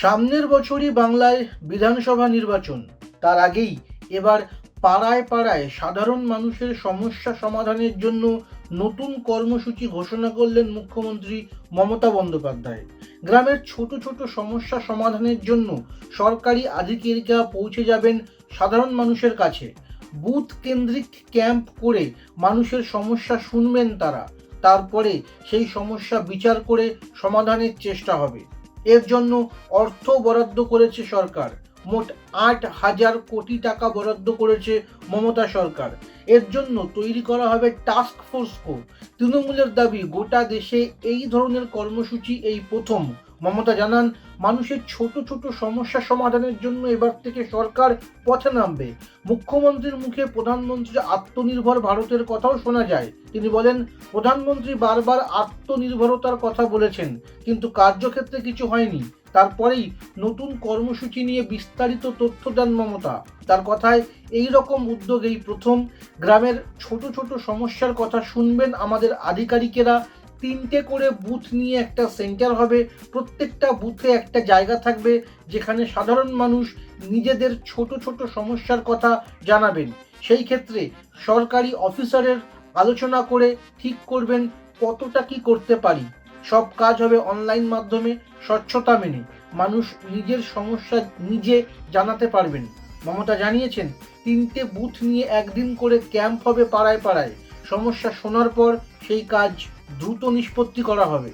সামনের বছরই বাংলায় বিধানসভা নির্বাচন। তার আগেই এবার পাড়ায় পাড়ায় সাধারণ মানুষের সমস্যা সমাধানের জন্য নতুন কর্মসূচি ঘোষণা করলেন মুখ্যমন্ত্রী মমতা বন্দ্যোপাধ্যায়। গ্রামের ছোট ছোট সমস্যা সমাধানের জন্য সরকারি আধিকারিকরা পৌঁছে যাবেন সাধারণ মানুষের কাছে। বুথ কেন্দ্রিক ক্যাম্প করে মানুষের সমস্যা শুনবেন তারা। তারপরে সেই সমস্যা বিচার করে সমাধানের চেষ্টা হবে। এর জন্য অর্থ বরাদ্দ করেছে সরকার। মোট আট হাজার কোটি টাকা বরাদ্দ করেছে মমতা সরকার। এর জন্য তৈরি করা হবে টাস্ক ফোর্স কো তৃণমূলের দাবি, গোটা দেশে এই ধরনের কর্মসূচি এই প্রথম। মমতা জানান, মানুষের ছোট ছোট সমস্যা সমাধানের জন্য এবার থেকে সরকার পথে নামবে। মুখ্যমন্ত্রীর মুখে প্রধানমন্ত্রী আত্মনির্ভর ভারতের কথাও শোনা যায়। তিনি বলেন, প্রধানমন্ত্রী বারবার আত্মনির্ভরতার কথা বলেছেন, কিন্তু কার্যক্ষেত্রে কিছু হয়নি। তারপরেই নতুন কর্মসূচি নিয়ে বিস্তারিত তথ্য দেন মমতা। তার কথায়, এই রকম উদ্যোগ এই প্রথম। গ্রামের ছোট ছোট সমস্যার কথা শুনবেন আমাদের আধিকারিকেরা তিনটে করে বুথ নিয়ে একটা সেন্টার হবে। প্রত্যেকটা বুথে একটা জায়গা থাকবে যেখানে সাধারণ মানুষ নিজেদের ছোট ছোট সমস্যার কথা জানাবেন। সেই ক্ষেত্রে সরকারি অফিসারের আলোচনা করে ঠিক করবেন কতটা কি করতে পারি। সব কাজ হবে অনলাইন মাধ্যমে স্বচ্ছতা মেনে। মানুষ নিজের সমস্যা নিজে জানাতে পারবেন। মমতা জানিয়েছেন, তিনটে বুথ নিয়ে একদিন করে ক্যাম্প হবে পাড়ায় পাড়ায়। সমস্যা শোনার পর সেই কাজ দ্রুত নিষ্পত্তি করা হবে।